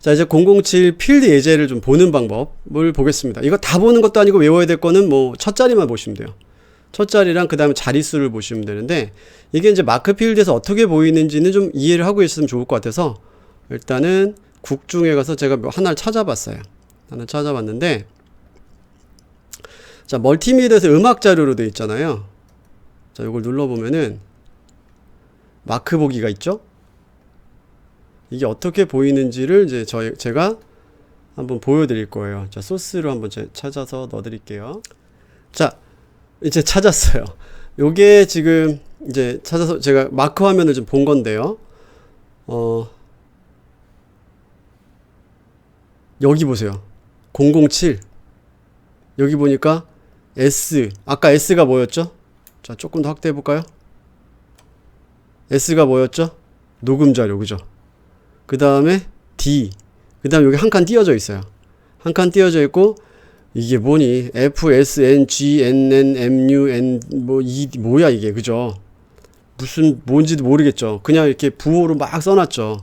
자, 이제 007 필드 예제를 좀 보는 방법을 보겠습니다. 이거 다 보는 것도 아니고 외워야 될 거는 뭐 첫 자리만 보시면 돼요. 첫 자리랑 그 다음에 자릿수를 보시면 되는데 이게 이제 마크 필드에서 어떻게 보이는지는 좀 이해를 하고 있으면 좋을 것 같아서 일단은 국중에 가서 제가 뭐 하나를 찾아봤어요. 하나 찾아봤는데 자, 멀티미디어에서 음악 자료로 되어 있잖아요. 자, 이걸 눌러보면은 마크 보기가 있죠? 이게 어떻게 보이는지를 이제 저희, 제가 한번 보여드릴 거예요. 자, 소스로 한번 제- 찾아서 넣어드릴게요. 자, 이제 찾았어요. 요게 지금 이제 찾아서 제가 마크 화면을 좀 본 건데요. 어, 여기 보세요. 007. 여기 보니까 S. 아까 S가 뭐였죠? 자, 조금 더 확대해 볼까요? S가 뭐였죠? 녹음 자료, 그죠? 그 다음에 D. 그 다음에 여기 한 칸 띄어져 있어요. 한 칸 띄어져 있고, 이게 뭐니? F, S, N, G, N, N, M, U, N, 뭐, 이, 뭐야, 이게, 그죠? 무슨, 뭔지도 모르겠죠. 그냥 이렇게 부호로 막 써놨죠.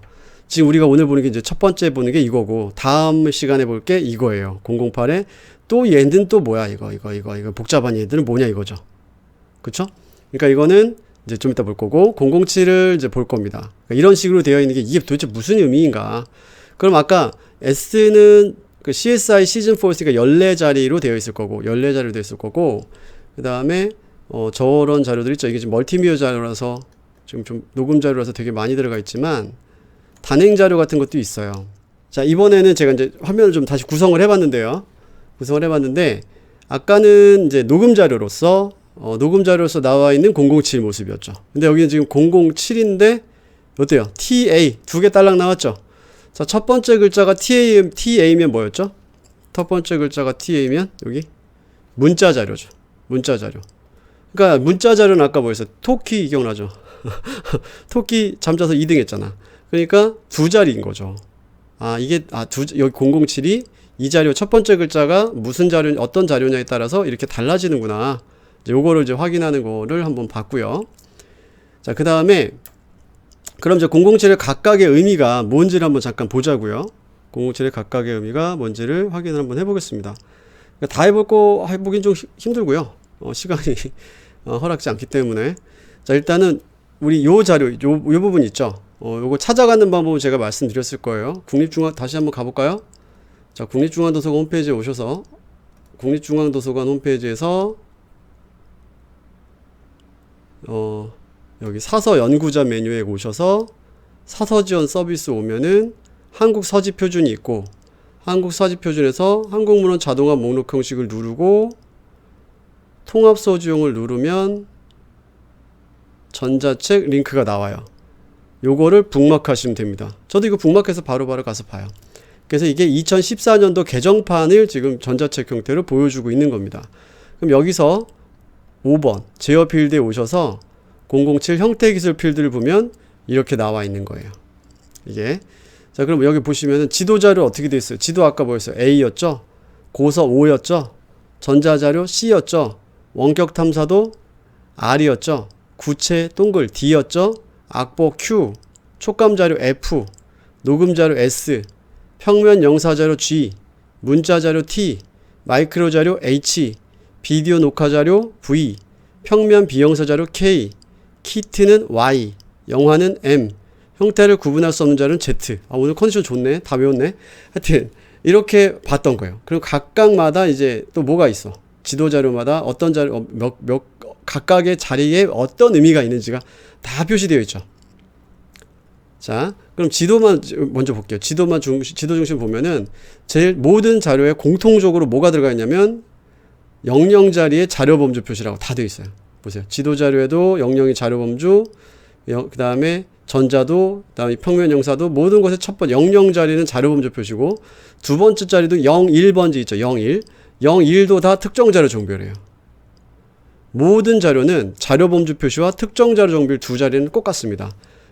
지금 우리가 오늘 보는 게 이제 첫 번째 보는 게 이거고, 다음 시간에 볼 게 이거예요. 008에 또 얘는 또 뭐야, 이거, 이거, 이거, 이거, 복잡한 얘들은 뭐냐, 이거죠. 그쵸? 그러니까 이거는 이제 좀 이따 볼 거고 007을 이제 볼 겁니다. 그러니까 이런 식으로 되어 있는 게 이게 도대체 무슨 의미인가? 그럼 아까 S는 그 CSI 시즌 4였으니까 14자리로 되어 있을 거고 14자리로 되어 있을 거고 그다음에 어 저런 자료들 있죠. 이게 지금 멀티미디어 자료라서 지금 좀 녹음 자료라서 되게 많이 들어가 있지만 단행 자료 같은 것도 있어요. 자, 이번에는 제가 이제 화면을 좀 다시 구성을 해 봤는데요. 구성을 해 봤는데 아까는 이제 녹음 자료로서 어, 녹음 자료로서 나와 있는 007 모습이었죠. 근데 여기는 지금 007인데 어때요? TA 두 개 딸랑 나왔죠. 자, 첫 번째 글자가 TA, TA면 뭐였죠? 첫 번째 글자가 TA면 여기 문자 자료죠. 문자 자료. 그러니까 문자 자료는 아까 뭐였어요? 토끼 기억나죠? 토끼 잠자서 2등 했잖아. 그러니까 두 자리인 거죠. 아, 이게 아, 두 여기 007이 이 자료 첫 번째 글자가 무슨 자료 어떤 자료냐에 따라서 이렇게 달라지는구나. 이제 요거를 이제 확인하는 거를 한번 봤고요. 자, 그 다음에 그럼 이제 007의 각각의 의미가 뭔지를 한번 잠깐 보자고요. 007의 각각의 의미가 뭔지를 확인을 한번 해보겠습니다. 그러니까 다 해볼 거 해보긴 좀 히- 힘들고요. 어, 시간이 어, 허락지 않기 때문에 자 일단은 우리 요 자료 요, 요 부분 있죠. 어, 요거 찾아가는 방법은 제가 말씀드렸을 거예요. 국립중앙 다시 한번 가볼까요? 자 국립중앙도서관 홈페이지에 오셔서 국립중앙도서관 홈페이지에서 어, 여기 사서 연구자 메뉴에 오셔서 사서 지원 서비스 오면은 한국 서지 표준이 있고 한국 서지 표준에서 한국문헌 자동화 목록 형식을 누르고 통합 소지용을 누르면 전자책 링크가 나와요. 요거를 북막하시면 됩니다. 저도 이거 북막해서 바로바로 가서 봐요. 그래서 이게 2014년도 개정판을 지금 전자책 형태로 보여주고 있는 겁니다. 그럼 여기서 5번 제어 필드에 오셔서 007 형태 기술 필드를 보면 이렇게 나와 있는 거예요. 이게 자 그럼 여기 보시면은 지도 자료 어떻게 돼 있어요? 지도 아까 뭐였어요? A였죠. 고서 5였죠. 전자 자료 C였죠. 원격 탐사도 R이었죠. 구체 동글 D였죠. 악보 Q, 촉감 자료 F, 녹음 자료 S, 평면 영사 자료 G, 문자 자료 T, 마이크로 자료 H, 비디오 녹화 자료 V, 평면 비영사 자료 K, 키트는 Y, 영화는 M, 형태를 구분할 수 없는 자료는 Z. 아, 오늘 컨디션 좋네. 다 외웠네. 하여튼, 이렇게 봤던 거예요. 그리고 각각마다 이제 또 뭐가 있어. 지도 자료마다 어떤 자료, 어, 몇, 몇, 각각의 자리에 어떤 의미가 있는지가 다 표시되어 있죠. 자, 그럼 지도만 먼저 볼게요. 지도만 중, 지도 중심 보면은 제일 모든 자료에 공통적으로 뭐가 들어가 있냐면 영영 자리에 자료 범주 표시라고 다 되어 있어요. 보세요. 지도 자료에도 영영이 자료 범주, 그 다음에 전자도, 그 다음에 평면 영사도 모든 것의 첫 번째 영영 자리는 자료 범주 표시고 두 번째 자리도 0, 1번지 있죠. 0, 1. 0, 1도 다 특정 자료 종별이에요. 모든 자료는 자료 범주 표시와 특정 자료 종별 두 자리는 똑같습니다.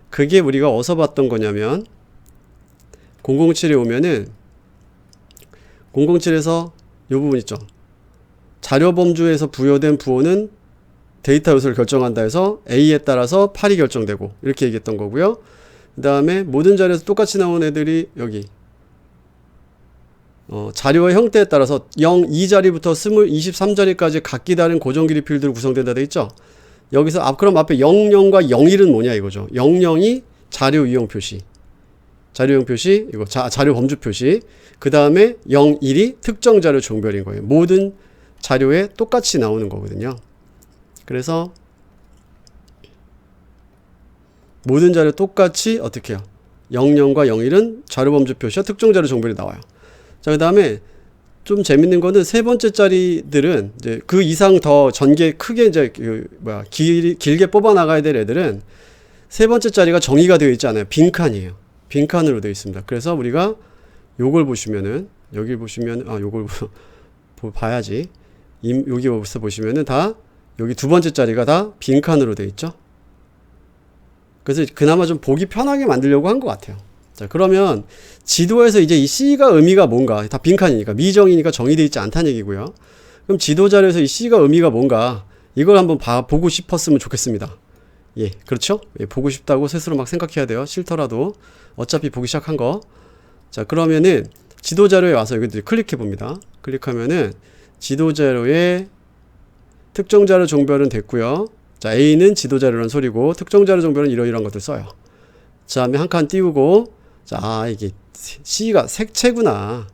그게 우리가 어디서 봤던 거냐면 007에 오면은 007에서 이 부분 있죠. 자료 범주에서 부여된 부호는 데이터 요소를 결정한다 해서 A에 따라서 8이 결정되고 이렇게 얘기했던 거고요. 그 다음에 모든 자료에서 똑같이 나온 애들이 여기 어, 자료의 형태에 따라서 0, 2자리부터 20, 23자리까지 각기 다른 고정 길이 필드로 구성된다 돼 있죠. 여기서 앞 그럼 앞에 00과 01은 뭐냐 이거죠. 00이 자료 유형 표시. 자료용 표시, 이거 자, 자료 범주 표시. 그 다음에 01이 특정 자료 종별인 거예요. 모든 자료에 똑같이 나오는 거거든요. 그래서 모든 자료 똑같이 어떻게 해요? 00과 01은 자료 범주 표시와 특정 자료 종별이 나와요. 자, 그 다음에 좀 재밌는 거는 세 번째 자리들은 이제 그 이상 더 전개 크게 이제 그 뭐야 길, 길게 뽑아 나가야 될 애들은 세 번째 자리가 정의가 되어 있지 않아요. 빈칸이에요. 빈칸으로 되어 있습니다. 그래서 우리가 요걸 보시면은 여기 보시면 아 요걸 보, 봐야지. 임, 여기서 보시면은 다 여기 두 번째 자리가 다 빈칸으로 되어 있죠. 그래서 그나마 좀 보기 편하게 만들려고 한 것 같아요. 자, 그러면 지도에서 이제 이 C가 의미가 뭔가 다 빈칸이니까 미정이니까 정의되어 있지 않다는 얘기고요. 그럼 지도 자료에서 이 C가 의미가 뭔가 이걸 한번 봐 보고 싶었으면 좋겠습니다. 예, 그렇죠? 예, 보고 싶다고 스스로 막 생각해야 돼요. 싫더라도 어차피 보기 시작한 거. 자, 그러면은 지도 자료에 와서 여기 클릭해 봅니다. 클릭하면은 지도 자료에 특정 자료 종별은 됐고요. 자, A는 지도 자료란 소리고 특정 자료 종별은 이러이러한 것들 써요. 자, 다음에 한 칸 띄우고 자, 아, 이게 C가 색채구나.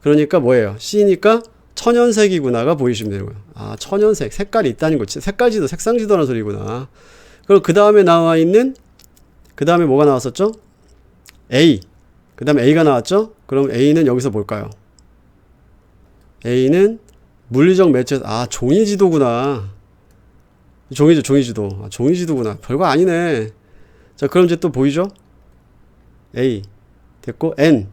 그러니까 뭐예요? C니까 천연색이구나가 보이시면 거예요. 아, 천연색, 색깔이 있다는 거지. 색깔지도, 색상지도라는 소리구나. 그럼 그 다음에 나와 있는, 그 다음에 뭐가 나왔었죠? A. 그 다음에 A가 나왔죠? 그럼 A는 여기서 뭘까요? A는 물리적 매체, 아, 종이지도구나. 종이지, 종이지도. 아, 종이지도구나. 별거 아니네. 자, 그럼 이제 또 보이죠? A. 됐고, N.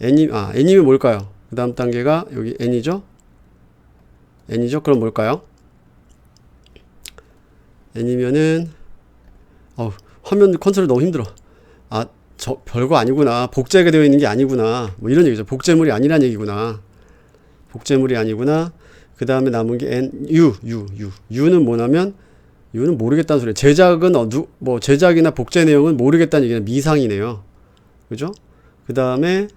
N이, 아, N이면 뭘까요? 그 다음 단계가 여기 N이죠? N이죠? 그럼 뭘까요? N이면은, 어 화면 컨트롤 너무 힘들어. 아, 저, 별거 아니구나. 복제가 되어 있는 게 아니구나. 뭐 이런 얘기죠. 복제물이 아니란 얘기구나. 복제물이 아니구나. 그 다음에 남은 게 N, U, U, U. U는 뭐냐면, U는 모르겠다는 소리예요. 제작은, 어, 누, 뭐, 제작이나 복제 내용은 모르겠다는 얘기는 미상이네요. 그죠? 그 다음에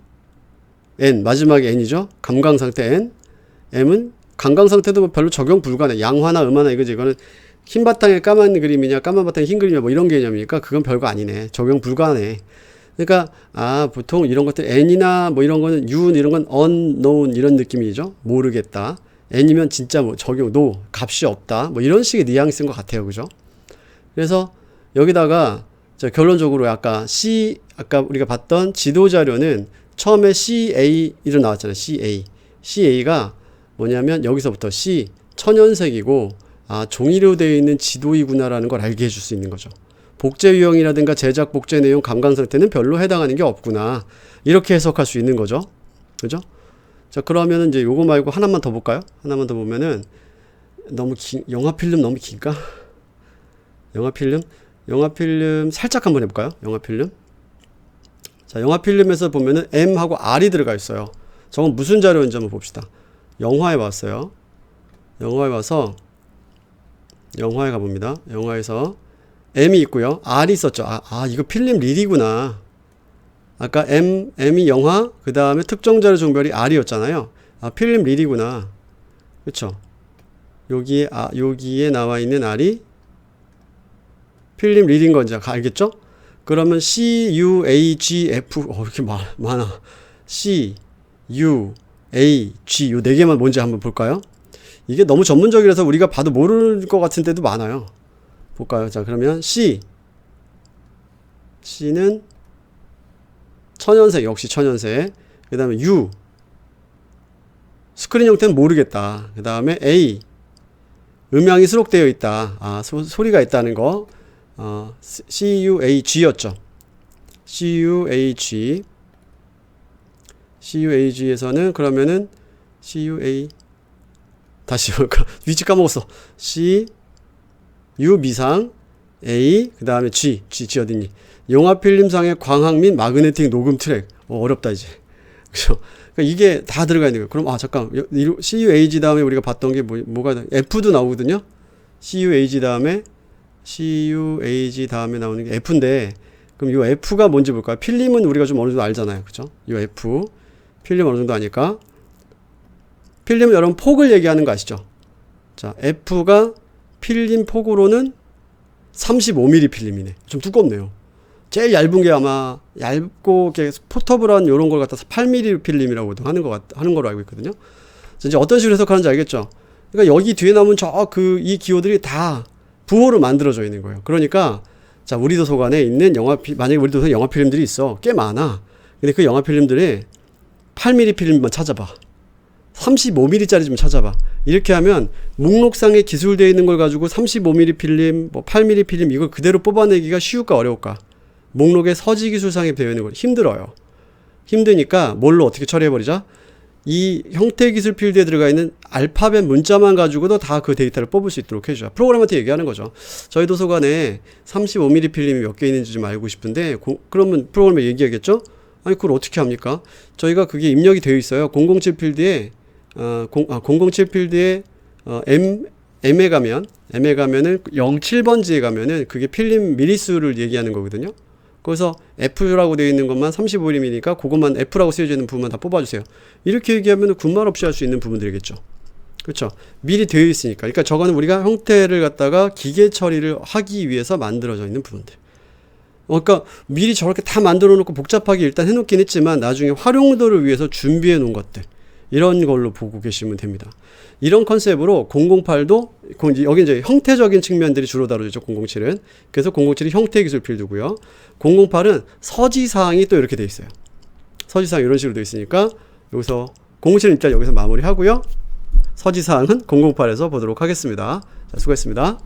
N, 마지막에 N이죠? 감강 상태 N. M은 감강 상태도 뭐 별로 적용 불가네. 양화나 음화나 이거지. 이거는 흰 바탕에 까만 그림이냐, 까만 바탕에 흰 그림이냐, 뭐 이런 개념이니까 그건 별거 아니네. 적용 불가네. 그러니까, 아, 보통 이런 것들 N이나 뭐 이런 거는 U 이런 건 unknown 이런 느낌이죠. 모르겠다. N이면 진짜 뭐 적용, no, 값이 없다. 뭐 이런 식의 뉘앙스인 것 같아요. 그죠? 그래서 여기다가 자, 결론적으로 아까 C, 아까 우리가 봤던 지도 자료는 처음에 CA로 나왔잖아요. CA. CA가 뭐냐면 여기서부터 C, 천연색이고, 아, 종이로 되어 있는 지도이구나라는 걸 알게 해줄 수 있는 거죠. 복제 유형이라든가 제작 복제 내용 감강 상태는 별로 해당하는 게 없구나. 이렇게 해석할 수 있는 거죠. 그죠? 자, 그러면은 이제 요거 말고 하나만 더 볼까요? 하나만 더 보면은 너무 긴, 영화 필름 너무 긴가? 영화 필름? 영화 필름 살짝 한번 해볼까요? 영화 필름. 자, 영화 필름에서 보면은 M하고 R이 들어가 있어요. 저건 무슨 자료인지 한번 봅시다. 영화에 왔어요. 영화에 와서 영화에 가봅니다. 영화에서 M이 있고요. R이 있었죠. 아, 아 이거 필름 릴이구나. 아까 M, M이 영화, 그 다음에 특정 자료 종별이 R이었잖아요. 아, 필름 릴이구나. 그쵸? 여기에, 아, 여기에 나와 있는 R이 필름 릴인 건지 알겠죠? 그러면 C, U, A, G, F, 어, 이렇게 많, 많아. C, U, A, G, 요 네 개만 뭔지 한번 볼까요? 이게 너무 전문적이라서 우리가 봐도 모를 것 같은 데도 많아요. 볼까요? 자, 그러면 C. C는 천연색, 역시 천연색. 그 다음에 U. 스크린 형태는 모르겠다. 그 다음에 A. 음향이 수록되어 있다. 아, 소, 소리가 있다는 거. 어, CUAG였죠. CUAG. CUAG에서는 그러면은 CUA 다시? 위치 까먹었어. C U 미상 A 그 다음에 G G 어딨니? 영화 필름상의 광학 및 마그네틱 녹음 트랙 어, 어렵다 이제 그죠? 그러니까 이게 다 들어가 있는 거예요. 그럼 아 잠깐 CUAG 다음에 우리가 봤던 게 뭐, 뭐가 F도 나오거든요. CUAG 다음에 CUAG 다음에 나오는 게 F인데 그럼 이 F가 뭔지 볼까요? 필름은 우리가 좀 어느 정도 알잖아요. 그죠? 이 F 필름 어느 정도 아니까. 필름은 여러분 폭을 얘기하는 거 아시죠? 자, F가 필름 폭으로는 35mm 필름이네. 좀 두껍네요. 제일 얇은 게 아마 얇고 포터블한 이런 걸 갖다서 8mm 필름이라고 하는 거 같, 하는 걸로 알고 있거든요. 이제 어떤 식으로 해석하는지 알겠죠? 그러니까 여기 뒤에 남은 저 그 이 기호들이 다 부호로 만들어져 있는 거예요. 그러니까 자 우리 도서관에 있는 영화 피, 만약에 우리 도서관에 영화 필름들이 있어 꽤 많아. 근데 그 영화 필름들이 8mm 필름만 찾아봐. 35mm짜리 좀 찾아봐. 이렇게 하면 목록상에 기술되어 있는 걸 가지고 35mm 필름, 뭐 8mm 필름 이걸 그대로 뽑아내기가 쉬울까 어려울까? 목록에 서지 기술상에 되어 있는 거 힘들어요. 힘드니까 뭘로 어떻게 처리해 버리자? 이 형태 기술 필드에 들어가 있는 알파벳 문자만 가지고도 다 그 데이터를 뽑을 수 있도록 해줘요. 프로그램한테 얘기하는 거죠. 저희 도서관에 35mm 필름이 몇 개 있는지 좀 알고 싶은데, 고, 그러면 프로그램에 얘기하겠죠? 아니, 그걸 어떻게 합니까? 저희가 그게 입력이 되어 있어요. 007 필드에, 어, 공, 아, 007 필드에, 어, M, M에 가면, M에 가면은 07번지에 가면은 그게 필름 미리수를 얘기하는 거거든요. 그래서 F라고 되어 있는 것만 35mm니까 그것만 F라고 쓰여져 있는 부분만 다 뽑아주세요. 이렇게 얘기하면 군말 없이 할 수 있는 부분들이겠죠. 그렇죠. 미리 되어 있으니까. 그러니까 저거는 우리가 형태를 갖다가 기계 처리를 하기 위해서 만들어져 있는 부분들. 어, 그러니까 미리 저렇게 다 만들어 놓고 복잡하게 일단 해놓긴 했지만 나중에 활용도를 위해서 준비해 놓은 것들. 이런 걸로 보고 계시면 됩니다. 이런 컨셉으로 008도 여기 이제 형태적인 측면들이 주로 다루죠. 007은 그래서 007이 형태 기술 필드고요. 008은 서지 사항이 또 이렇게 돼 있어요. 서지 사항 이런 식으로 돼 있으니까 여기서 007은 일단 여기서 마무리하고요. 서지 사항은 008에서 보도록 하겠습니다. 자, 수고했습니다.